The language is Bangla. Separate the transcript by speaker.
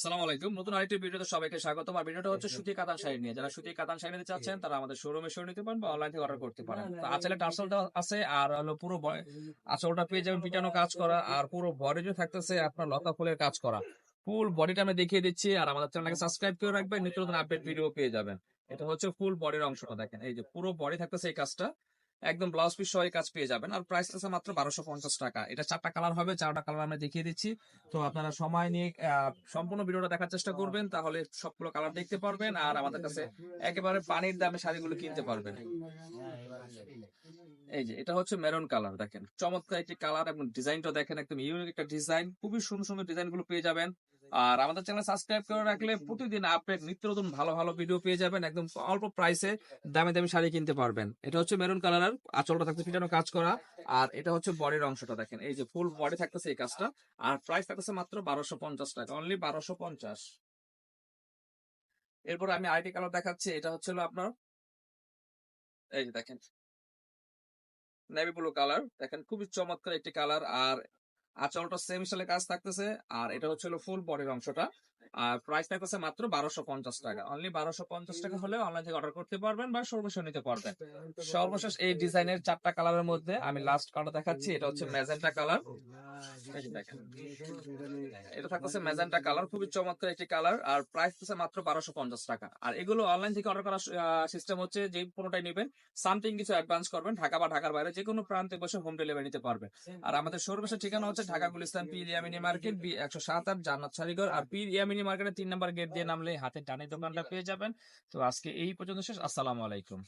Speaker 1: আসসালামু আলাইকুম। নতুন আরেকটি ভিডিওতে সবাইকে স্বাগতম আর ভিডিওটা হচ্ছে সুতি কাতান শাড়ি নিয়ে। যারা সুতি কাতান শাড়ি নিতে চাচ্ছেন তারা আমাদের শোরুমে নিতে পারেন বা অনলাইন থেকে অর্ডার করতে পারেন। তো আঁচলে টার্সেলটা আছে আর হলো পুরো আঁচলটা পেয়ে যাবেন পিটানো কাজ করা আর পুরো বডি যে থাকতেছে আপনার লতা ফুলের কাজ করা। ফুল বডিটা আমি দেখিয়ে দিচ্ছি আর আমাদের চ্যানেলকে সাবস্ক্রাইব করে রাখবেন। নিত্য নতুন আপডেট ভিডিও পেয়ে যাবেন। এটা হচ্ছে ফুল বডির অংশটা দেখেন। এই যে পুরো বডি থাকতেছে এই কাজটা। একদম ব্লাউজ পিস সহ কাজ পেয়ে যাবেন। আর প্রাইস আছে মাত্র বারোশো পঞ্চাশ টাকা। এটা চারটা কালার হবে, চারটা কালার আমরা দেখিয়ে দিচ্ছি। তো আপনারা সময় নিয়ে সম্পূর্ণ ভিডিওটা দেখার চেষ্টা করবেন, তাহলে সবগুলো কালার দেখতে পারবেন, আর আমাদের কাছে একেবারে পানির দামে শাড়িগুলো কিনতে পারবেন। এই যে, এটা হচ্ছে মেরুন কালার দেখেন। চমৎকার একটি কালার এবং ডিজাইনটা দেখেন, একদম ইউনিক একটা ডিজাইন খুবই সুন্দর সুন্দর ডিজাইনগুলো পেয়ে যাবেন। আর আমাদের চ্যানেল সাবস্ক্রাইব করে রাখলে প্রতিদিন আপডেট নিত্য নতুন ভালো ভালো ভিডিও পেয়ে যাবেন। একদম অল্প প্রাইসে দামি দামি শাড়ি কিনতে পারবেন। এটা হচ্ছে মেরুন কালার আঁচলটা থাকতে ফিটানো কাজ করা। আর এটা হচ্ছে বডির অংশটা দেখেন। এই যে ফুল বডি থাকতেছে এই কাজটা। আর প্রাইস থাকতেছে মাত্র বারোশো পঞ্চাশ টাকা। অনলি বারোশো পঞ্চাশ। এরপর আমি আইটি কালার দেখাচ্ছি। এটা হচ্ছে হলো আপনার, এই যে দেখেন নেভি ব্লু কালার দেখেন, খুবই চমৎকার একটি কালার আর আঁচলটা সেম স্টাইলে কাজ থাকতেছে আর এটা হচ্ছে ফুল বডির অংশটা। আর প্রাইস থাকতেছে মাত্র বারোশো পঞ্চাশ টাকা। অনলি বারোশো পঞ্চাশ টাকা হলে অনলাইন থেকে অর্ডার করতে পারবেন বা সর্বশেষ নিতে পারবেন। সর্বশেষ এই ডিজাইনের চারটা কালারের মধ্যে আমি লাস্ট কালার দেখাচ্ছি এটা হচ্ছে ম্যাজেন্টা কালার এটা থাকতেছে ম্যাজেন্টা কালার খুবই চমৎকার একটি কালার আর প্রাইস হচ্ছে মাত্র বারোশো পঞ্চাশ টাকা। আর এগুলো অনলাইন থেকে অর্ডার করার সিস্টেম হচ্ছে যে কোনোটাই নেবেন। সামথিং কিছু অ্যাডভান্স করবেন ঢাকা বা ঢাকার বাইরে যে কোনো প্রান্তে বসে হোম ডেলিভারি নিতে পারবেন। আর আমাদের শোরুমের ঠিকানা হচ্ছে ঢাকা গুলিস্তান পীর ইয়ামিনী মার্কেট বি একশো সাত আট জান্নাত সারিগর আর পীর ইয়ামিনী মার্কেটের তিন নাম্বার গেট দিয়ে নামলে হাতে টানে দোকানটা পেয়ে যাবেন। তো আজকে এই পর্যন্ত শেষ। আসসালামু আলাইকুম।